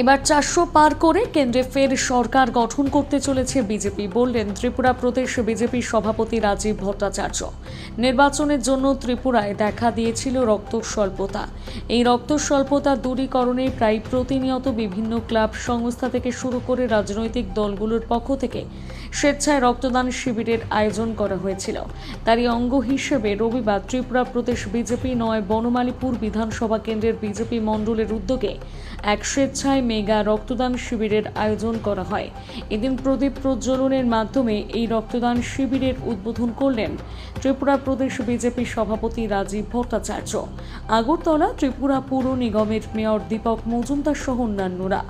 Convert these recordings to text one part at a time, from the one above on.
এবার চারশো পার করে কেন্দ্রে ফের সরকার গঠন করতে চলেছে বিজেপি। বললেন, ত্রিপুরা প্রদেশ বিজেপির সভাপতি রাজীব ভট্টাচার্য। নির্বাচনের জন্য ত্রিপুরায় দেখা দিয়েছিল রক্ত স্বল্পতা এই রক্ত স্বল্পতা দূরীকরণে প্রায় প্রতিনিয়ত বিভিন্ন ক্লাব সংস্থা থেকে শুরু করে রাজনৈতিক দলগুলোর পক্ষ থেকে স্বেচ্ছায় রক্তদান শিবিরের আয়োজন করা হয়েছিল। তারই অঙ্গ হিসেবে রবিবার ত্রিপুরা প্রদেশ বিজেপি নয়, বনমালীপুর বিধানসভা কেন্দ্রের বিজেপি মণ্ডলের উদ্যোগে এক স্বেচ্ছায় মেগা রক্তদান শিবিরের আয়োজন করা হয়। এদিন প্রদীপ প্রজ্বলনের মাধ্যমে এই রক্তদান শিবিরের উদ্বোধন করলেন ত্রিপুরা প্রদেশ বিজেপি সভাপতি রাজীব ভট্টাচার্য। আগরতলা ত্রিপুরা পুর নিগমের মেয়র দীপক মজুমদার সহ অন্যান্যরা।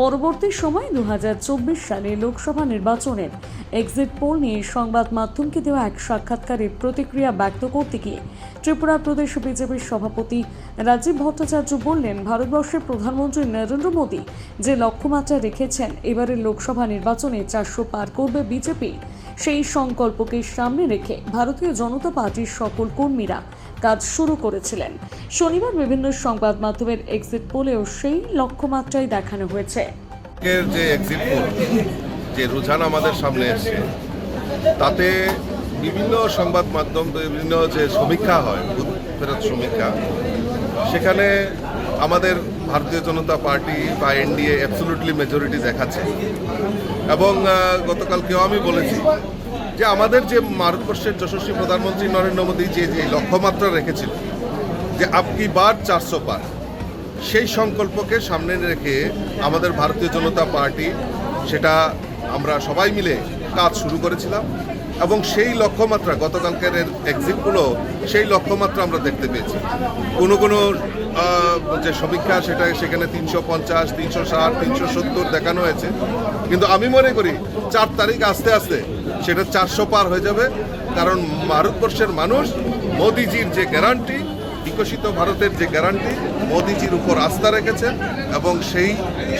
পরবর্তী সময় দু হাজার চব্বিশ সালে লোকসভা নির্বাচনের এক্সিট পোল নিয়ে সংবাদ মাধ্যমকে দেওয়া এক সাক্ষাৎকারে প্রতিক্রিয়া ব্যক্ত করতে গিয়ে ত্রিপুরা প্রদেশ বিজেপির সভাপতি রাজীব ভট্টাচার্য বললেন, ভারতবর্ষের প্রধানমন্ত্রী নরেন্দ্র মোদী যে লক্ষ্যমাত্রা রেখেছেন, এবারের লোকসভা নির্বাচনে চারশো পার করবে বিজেপি। সেই সংকল্পকে সামনে রেখে ভারতীয় জনতা পার্টির সকল কর্মীরা কাজ শুরু করেছিলেন। শনিবার বিভিন্ন সংবাদ মাধ্যমের এক্সিট পোলেও সেই লক্ষ্যমাত্রাই দেখানো হয়েছে। যে এক্সিট পোল যে রুঝান আমাদের সামনে এসছে, তাতে বিভিন্ন সংবাদ মাধ্যম, বিভিন্ন যে সমীক্ষা হয় ফেরত সমীক্ষা, সেখানে আমাদের ভারতীয় জনতা পার্টি বা এনডিএ অ্যাবসোলুটলি মেজরিটি দেখাচ্ছে। এবং গতকালকেও আমি বলেছি যে আমাদের যে ভারতবর্ষের যশস্বী প্রধানমন্ত্রী নরেন্দ্র মোদী যে যে লক্ষ্যমাত্রা রেখেছিল, যে আপকি বার চারশো পার, সেই সংকল্পকে সামনে রেখে আমাদের ভারতীয় জনতা পার্টি, সেটা আমরা সবাই মিলে কাজ শুরু করেছিলাম। এবং সেই লক্ষ্যমাত্রা, গতকালকের এক্সিটগুলো সেই লক্ষ্যমাত্রা আমরা দেখতে পেয়েছি। কোনো কোনো যে সমীক্ষা, সেটা সেখানে তিনশো পঞ্চাশ, তিনশো ষাট, তিনশো সত্তর দেখানো হয়েছে। কিন্তু আমি মনে করি, চার তারিখ আস্তে আস্তে সেটা চারশো পার হয়ে যাবে। কারণ ভারতবর্ষের মানুষ, মোদিজির যে গ্যারান্টি বিকশিত ভারতের যে গ্যারান্টি মোদিজির উপর আস্থা রেখেছে এবং সেই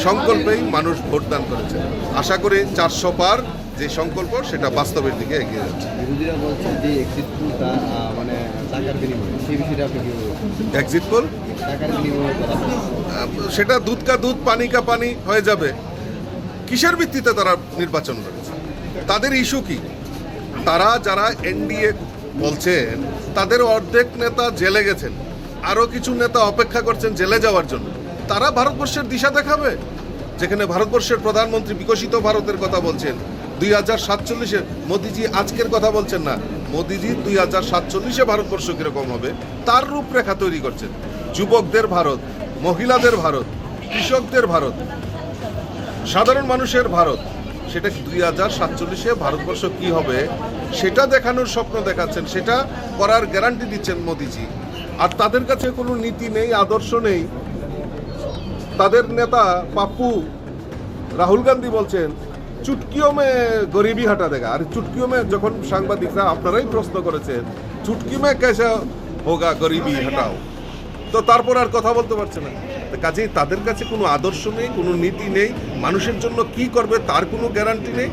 সংকল্পেই মানুষ ভোটদান করেছে। আশা করি চারশো পার যে সংকল্প সেটা বাস্তবের দিকে এগিয়ে যাচ্ছে। বিরোধীরা বলছেন যে এক্সিট পোল মানে টাকার বিনিময়ে সেই বিষয়টা আপনি এক্সিট পোল টাকার বিনিময়ে সেটা দুধ কা দুধ পানি কা পানি হয়ে যাবে। কিসের ভিত্তিতে তারা নির্বাচন করেছে তাদের ইস্যু কি? তারা যারা এনডিএ বলছেন তাদের অর্ধেক নেতা জেলে গেছেন। আরও কিছু নেতা অপেক্ষা করছেন জেলে যাওয়ার জন্য। তারা ভারতবর্ষের দিশা দেখাবে? যেখানে ভারতবর্ষের প্রধানমন্ত্রী বিকশিত ভারতের কথা বলছেন। দুই হাজার সাতচল্লিশে মোদিজি আজকের কথা বলছেন না। মোদিজি দুই হাজার সাতচল্লিশে ভারতবর্ষ কীরকম হবে? তার রূপরেখা তৈরি করছেন। যুবকদের ভারত, মহিলাদের ভারত, কৃষকদের ভারত, সাধারণ মানুষের ভারত। সেটা দুই হাজার সাতচল্লিশে ভারতবর্ষ কি হবে? সেটা দেখানোর স্বপ্ন দেখাচ্ছেন। সেটা করার গ্যারান্টি দিচ্ছেন মোদিজি। আর তাদের কাছে কোনো নীতি নেই, আদর্শ নেই। তাদের নেতা পাপ্পু রাহুল গান্ধী বলছেন, চুটকিও মে গরিবি হাটা দেখা আর চুটকিও মে যখন সাংবাদিকরা আপনারাই প্রশ্ন করেছেন, চুটকি মে কেসে হোগা গরিবি হাটাও? তো তারপর আর কথা বলতে পারছে না। কাজেই তাদের কাছে কোনো আদর্শ নেই, কোনো নীতি নেই। মানুষের জন্য কি করবে তার কোনো গ্যারান্টি নেই।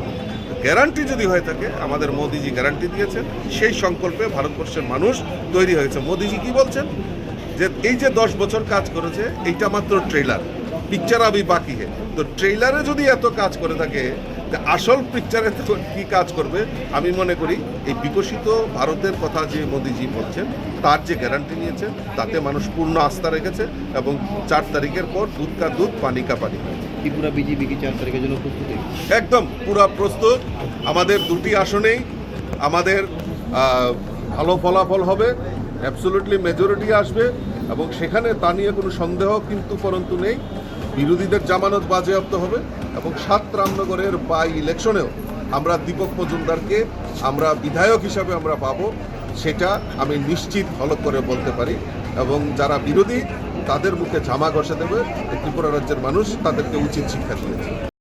গ্যারান্টি যদি হয়ে থাকে, আমাদের মোদিজি গ্যারান্টি দিয়েছেন, সেই সংকল্পে ভারতবর্ষের মানুষ তৈরি হয়েছে। মোদিজি কি বলছেন? যে এই যে দশ বছর কাজ করেছে, এইটা মাত্র ট্রেলার পিকচার আবি বাকি হে। তো ট্রেলারে যদি এত কাজ করে থাকে আসল পিকচারে তো কি কাজ করবে? আমি মনে করি এই বিকশিত ভারতের কথা যে মোদিজি বলছেন তার যে গ্যারান্টি নিয়েছে তাতে মানুষ পূর্ণ আস্থা রেখেছে এবং চার তারিখের পর দুধ কা দুধ পানি কা পানি। ত্রিপুরা বিজেপি কি চার তারিখের জন্য প্রস্তুতি একদম পুরা প্রস্তুত। আমাদের দুটি আসনেই আমাদের ভালো ফলাফল হবে অ্যাবসোলুটলি মেজরিটি আসবে এবং সেখানে তা নিয়ে কোনো সন্দেহ কিন্তু পরন্তু নেই। বিরোধীদের জামানত বাজেয়াপ্ত হবে এবং সাত রামনগরের বাই ইলেকশনেও আমরা দীপক মজুমদারকে, আমরা বিধায়ক হিসাবে আমরা পাব, সেটা আমি নিশ্চিত হলক করে বলতে পারি। এবং যারা বিরোধী, তাদের মুখে জামা ঘষে দেবে ত্রিপুরা রাজ্যের মানুষ তাদেরকে উচিত শিক্ষা দিয়েছে।